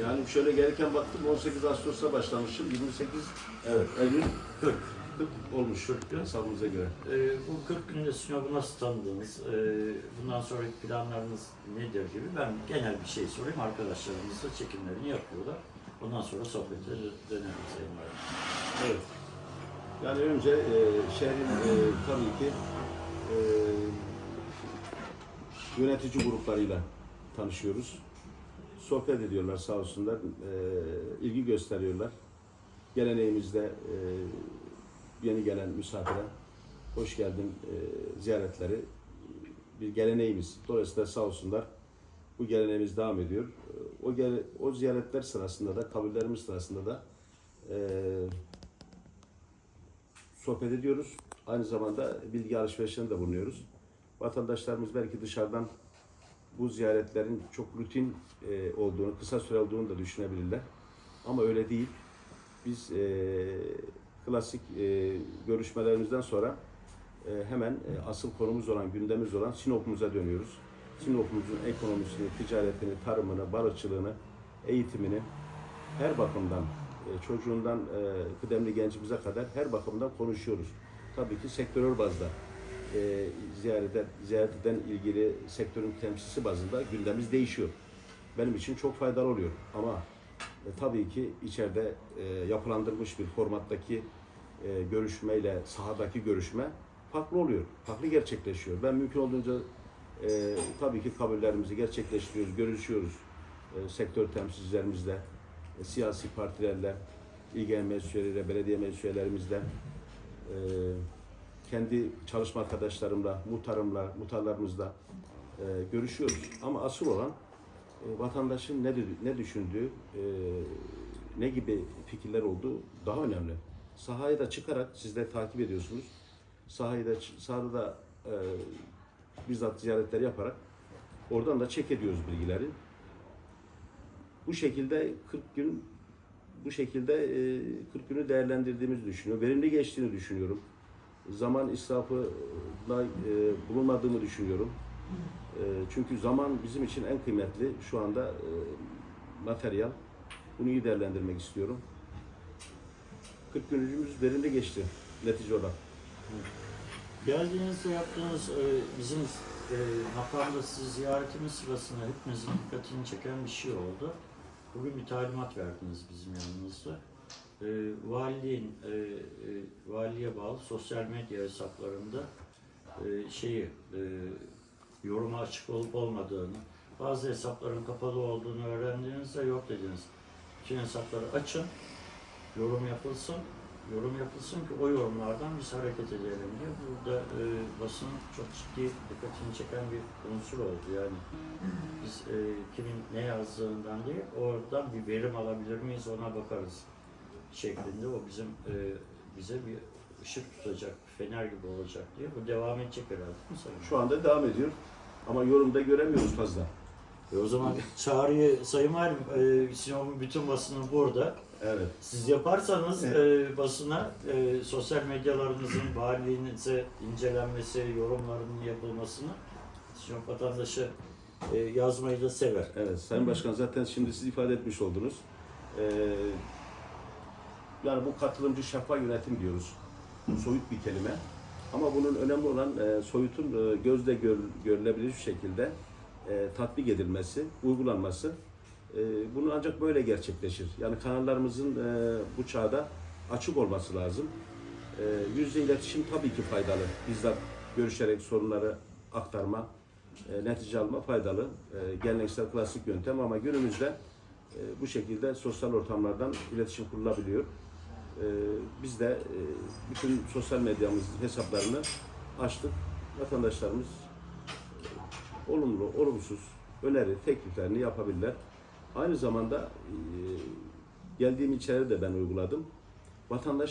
Yani şöyle gelirken baktım 18 Ağustos'ta başlamışım. 28 Evet. Eylül 40. 40 olmuş hesabımıza göre. Ee, bu 40 günde Sinop'u nasıl tanıdınız? Ee, bundan sonraki planlarınız nedir gibi ben genel bir şey sorayım. Arkadaşlarımız da çekimlerini yapıyorlar. Ondan sonra sohbete döneriz Sayın Valim. Evet. Yani önce e, şehrin e, tabii ki e, yönetici gruplarıyla tanışıyoruz. Sohbet ediyorlar sağ olsunlar, e, ilgi gösteriyorlar. Geleneğimizde e, yeni gelen misafire hoş geldin e, ziyaretleri bir geleneğimiz. Dolayısıyla sağ olsunlar bu geleneğimiz devam ediyor. O gele, o ziyaretler sırasında da, kabullerimiz sırasında da e, sohbet ediyoruz. Aynı zamanda bilgi alışverişinde de bulunuyoruz. Vatandaşlarımız belki dışarıdan bu ziyaretlerin çok rutin e, olduğunu, kısa süre olduğunu da düşünebilirler. Ama öyle değil. Biz e, klasik e, görüşmelerimizden sonra e, hemen e, asıl konumuz olan, gündemimiz olan Sinop'umuza dönüyoruz. Sinop'umuzun ekonomisini, ticaretini, tarımını, balıkçılığını, eğitimini her bakımdan e, çocuğundan e, kıdemli gencimize kadar her bakımdan konuşuyoruz. Tabii ki sektörel bazda e, ziyarete, ziyaretten ilgili sektörün temsilcisi bazında gündemimiz değişiyor. Benim için çok faydalı oluyor ama e, tabii ki içeride e, yapılandırılmış bir formattaki e, görüşmeyle sahadaki görüşme farklı oluyor. Farklı gerçekleşiyor. Ben mümkün olduğunca e, tabii ki kabullerimizi gerçekleştiriyoruz, görüşüyoruz e, sektör temsilcilerimizle, e, siyasi partilerle, il genel meclis üyeleriyle, belediye meclis üyelerimizle, e, kendi çalışma arkadaşlarımla, muhtarımla, muhtarlarımızla e, görüşüyoruz. Ama asıl olan e, vatandaşın ne, ne düşündüğü, e, ne gibi fikirler olduğu daha önemli. Sahaya da çıkarak siz de takip ediyorsunuz. Sahayı da, sahada da e, bizzat ziyaretler yaparak oradan da çek ediyoruz bilgileri. Bu şekilde 40 gün bu şekilde e, 40 günü değerlendirdiğimizi düşünüyorum. Verimli geçtiğini düşünüyorum. Zaman israfına e, bulunmadığımı düşünüyorum. E, çünkü zaman bizim için en kıymetli şu anda e, materyal. Bunu iyi değerlendirmek istiyorum. 40 günümüz verimli geçti netice olarak. Geldiğinizde yaptığınız e, bizim e, makamda sizi ziyaretimiz sırasında hepimizin dikkatini çeken bir şey oldu. Bugün bir talimat verdiniz bizim yanımızda. E, valiliğin, e, e, valiliğe bağlı sosyal medya hesaplarında e, şeyi, e, yoruma açık olup olmadığını, bazı hesapların kapalı olduğunu öğrendiğinizde yok dediniz. Bütün hesapları açın, yorum yapılsın, yorum yapılsın ki o yorumlardan biz hareket edelim diye. Burada e, basın çok ciddi dikkatini çeken bir unsur oldu. Yani biz e, kimin ne yazdığından değil, oradan bir verim alabilir miyiz ona bakarız şeklinde. O bizim e, bize bir ışık tutacak, fener gibi olacak diye. Bu devam edecek herhalde Sayın? Şu anda devam ediyor. Ama yorumda göremiyoruz fazla. E o zaman çağrıyı Sayın Valim, e, Sinop'un bütün basını burada. Evet. Siz yaparsanız e, basına e, sosyal medyalarınızın valiliğinize incelenmesi, yorumlarının yapılmasını Sinop vatandaşı e, yazmayı da sever. Evet, Sayın Başkan zaten şimdi siz ifade etmiş oldunuz. Ee, yani bu katılımcı şeffaf yönetim diyoruz. Soyut bir kelime. Ama bunun önemli olan e, soyutun e, gözle gör, görülebilir bir şekilde e, tatbik edilmesi, uygulanması. E, bunu ancak böyle gerçekleşir. Yani kanallarımızın e, bu çağda açık olması lazım. E, yüz yüze iletişim tabii ki faydalı. Bizzat görüşerek sorunları aktarma, e, netice alma faydalı. E, geleneksel klasik yöntem ama günümüzde e, bu şekilde sosyal ortamlardan iletişim kurulabiliyor. E, biz de e, bütün sosyal medyamız hesaplarını açtık. Vatandaşlarımız e, olumlu, olumsuz öneri, tekliflerini yapabilirler. Aynı zamanda e, geldiğim ilçeleri de ben uyguladım. Vatandaş